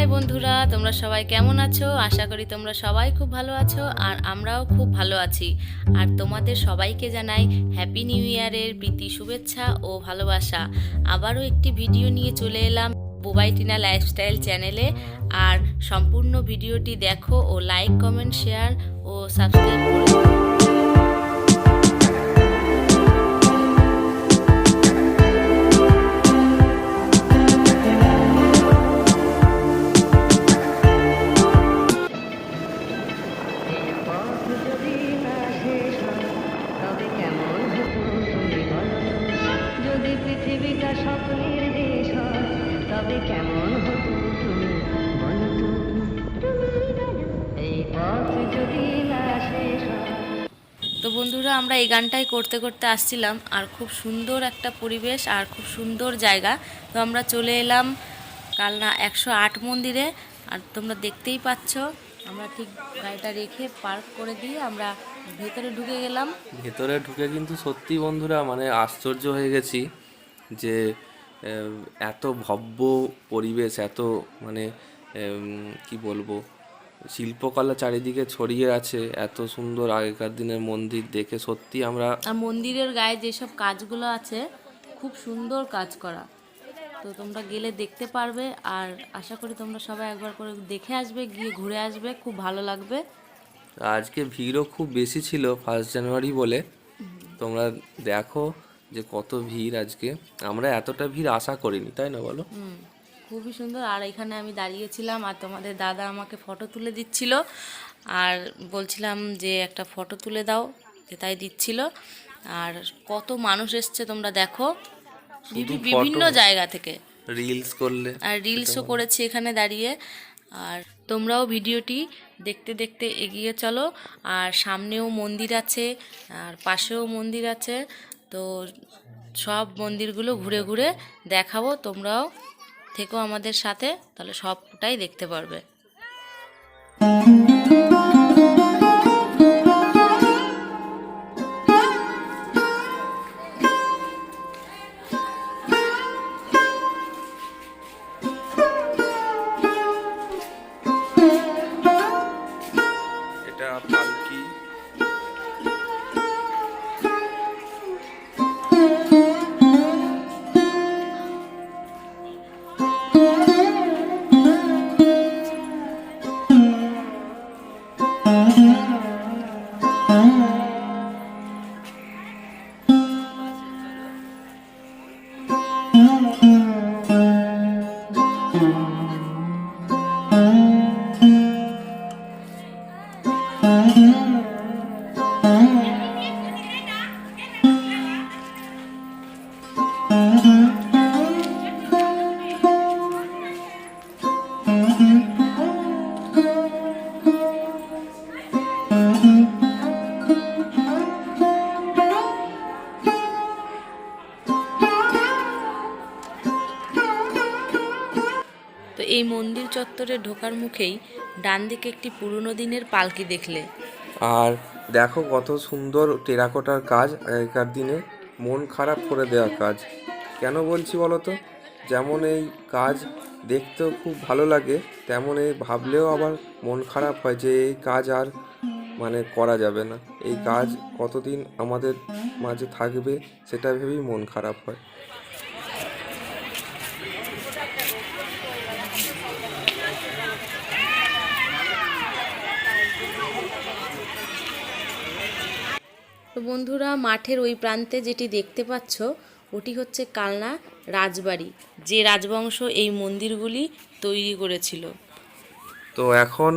High বন্ধুরা, তোমরা সবাই কেমন আছো? আশা করি তোমরা সবাই খুব ভালো আছো আর আমরাও খুব ভালো আছি। আর তোমাদের সবাইকে জানাই হ্যাপি নিউ ইয়ারের প্রীতি, শুভেচ্ছা ও ভালোবাসা। আবারও একটি ভিডিও নিয়ে চলে এলাম বুবাই টিনা লাইফস্টাইল চ্যানেলে আর সম্পূর্ণ ভিডিওটি দেখো ও লাইক কমেন্ট শেয়ার ও সাবস্ক্রাইব করে তবে কেমন হতো তুমি? বলো তো? এই পথ যদি না শেষ তো বন্ধুরা আমরা এই গানটাই করতে করতে আসছিলাম। আর খুব সুন্দর একটা পরিবেশ আর খুব সুন্দর জায়গা। তো আমরা চলে এলাম কালনা একশো আট মন্দিরে। আর তোমরা দেখতেই পাচ্ছ আমরা ঠিক গাড়িটা রেখে পার্ক করে দিয়ে আমরা ভেতরে ঢুকে গেলাম। ভেতরে ঢুকে কিন্তু সত্যি বন্ধুরা মানে আশ্চর্য হয়ে গেছি যে এত ভব্য পরিবেশ এত মানে কি বলব শিল্পকলা চারিদিকে ছড়িয়ে আছে এত সুন্দর আগেকার দিনের মন্দির দেখে সত্যি আমরা আর মন্দিরের গায়ে যেসব কাজগুলো আছে খুব সুন্দর কাজ করা। তো তোমরা গেলে দেখতে পারবে আর আশা করি তোমরা সবাই একবার করে দেখে আসবে গিয়ে ঘুরে আসবে খুব ভালো লাগবে। আজকে ভিড়ও খুব বেশি ছিল ফার্স্ট জানুয়ারি বলে। তোমরা দেখো যে কত ভিড় আজকে। আমরা এতটা ভিড় আশা করিনি তাই না বলো? খুবই সুন্দর। আর এখানে আমি দাঁড়িয়েছিলাম আর তোমাদের দাদা আমাকে ফটো তুলে দিচ্ছিল। আর বলছিলাম যে একটা ফটো তুলে দাও তাই দিচ্ছিল। আর কত মানুষ এসছে তোমরা দেখো। বিভিন্ন জায়গা থেকে। রিলস করলে। আর রিলসও করেছি এখানে দাঁড়িয়ে। আর তোমরাও ভিডিওটি দেখতে দেখতে এগিয়ে চলো। আর সামনেও মন্দির আছে আর পাশেও মন্দির আছে। তো সব মন্দিরগুলো ঘুরে ঘুরে দেখাবো তোমরাও থেকো আমাদের সাথে তাহলে সবটাই দেখতে পারবে। এই মন্দির চত্বরে ঢোকার মুখেই ডান দিকে একটি পুরনো দিনের পালকি দেখলে। আর দেখো কত সুন্দর টেরাকোটার কাজ আগেকার দিনে। মন খারাপ করে দেওয়া কাজ। কেন বলছি বলো তো যেমন এই কাজ দেখতেও খুব ভালো লাগে, তেমন এই ভাবলেও আবার মন খারাপ হয় যে এই কাজ আর মানে করা যাবে না। এই কাজ কতদিন আমাদের মাঝে থাকবে সেটা ভেবেই মন খারাপ হয়। তো বন্ধুরা, মাঠের ওই প্রান্তে যেটি দেখতে পাচ্ছ, ওটি হচ্ছে কালনা রাজবাড়ি, যে রাজবংশ এই মন্দিরগুলি তৈরি করেছিল। তো এখন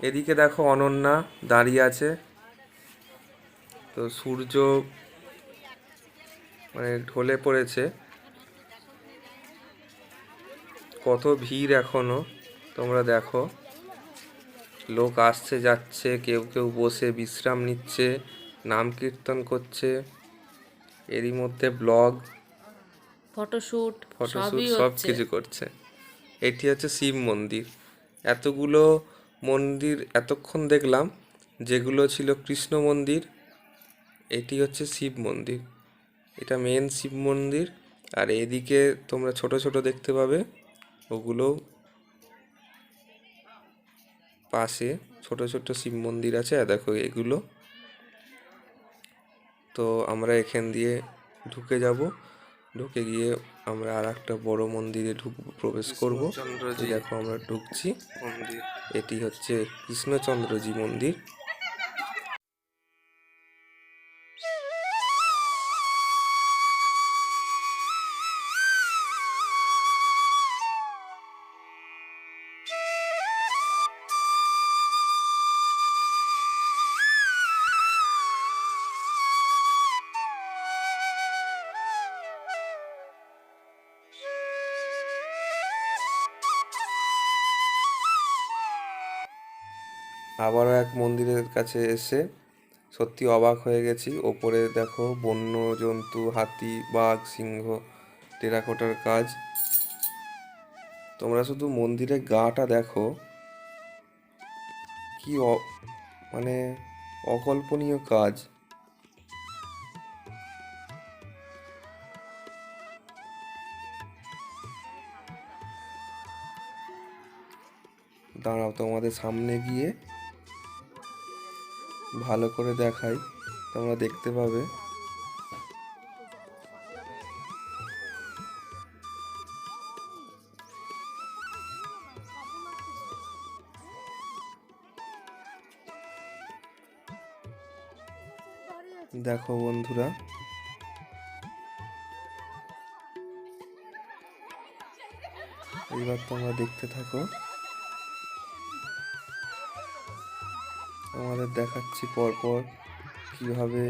এদিকে দেখো অনন্যা দাঁড়িয়ে আছে। তো সূর্য মানে ঢলে পড়েছে। কত ভিড় এখনও, তোমরা দেখো। লোক আসছে, যাচ্ছে, কেউ কেউ বসে, বিশ্রাম নিচ্ছে। নাম কীর্তন করছে এরই মধ্যে ব্লগ ফটোশ্যুট ফটোশ্যুট সব কিছু করছে। এটি হচ্ছে শিব মন্দির। এতগুলো মন্দির এতক্ষণ দেখলাম যেগুলো ছিল কৃষ্ণ মন্দির এটি হচ্ছে শিব মন্দির। এটা মেন শিব মন্দির আর এদিকে তোমরা ছোট ছোট দেখতে পাবে ওগুলো পাশে ছোট ছোট শিব মন্দির আছে। দেখো এগুলো তো আমরা এখান দিয়ে ঢুকে যাব। ঢুকে গিয়ে আমরা আর একটা বড়ো মন্দিরে ঢুক প্রবেশ করব। দেখো আমরা ঢুকছি। মন্দির। এটি হচ্ছে কৃষ্ণচন্দ্রজি মন্দির। আবারও এক মন্দিরের কাছে এসে সত্যি অবাক হয়ে গেছি। ওপরে দেখো বন্য জন্তু, হাতি, বাঘ, সিংহ, টেরাকোটার কাজ। তোমরা শুধু মন্দিরের গাটা দেখো। কি মানে অকল্পনীয় কাজ। দাঁড়াও তোমাদের সামনে গিয়ে ভালো করে দেখাই তোমরা দেখতে পাবে। দেখো বন্ধুরা এইবার তোমরা দেখতে থাকো। আমাদের দেখাচ্ছি পরপর কীভাবে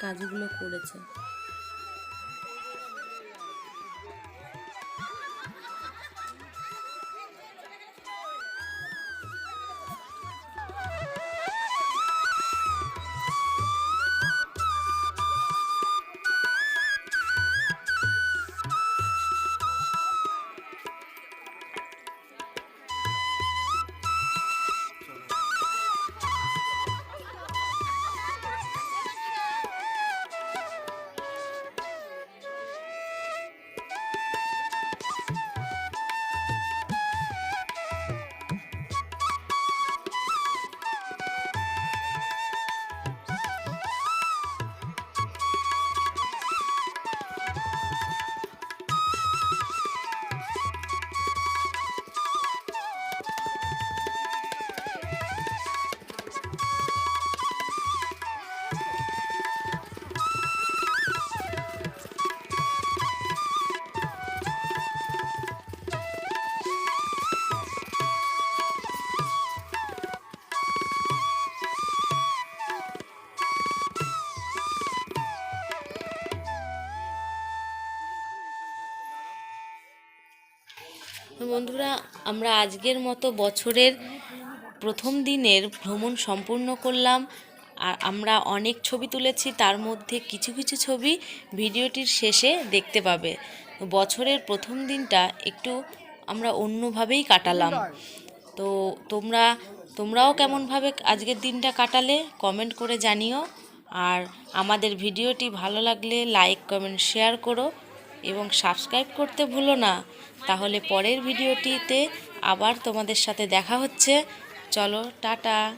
কাজগুলো করেছে। বন্ধুরা, আমরা আজকের মতো বছরের প্রথম দিনের ভ্রমণ সম্পূর্ণ করলাম। আর আমরা অনেক ছবি তুলেছি, তার মধ্যে কিছু কিছু ছবি ভিডিওটির শেষে দেখতে পাবে। বছরের প্রথম দিনটা একটু আমরা অন্যভাবেই কাটালাম। তো তোমরা, তোমরাও কেমনভাবে আজকের দিনটা কাটালে কমেন্ট করে জানিও। আর আমাদের ভিডিওটি ভালো লাগলে লাইক, কমেন্ট, শেয়ার করো। এবং সাবস্ক্রাইব করতে ভুলো না। তাহলে পরের ভিডিওটিতে আবার তোমাদের সাথে দেখা হচ্ছে। চলো, টাটা।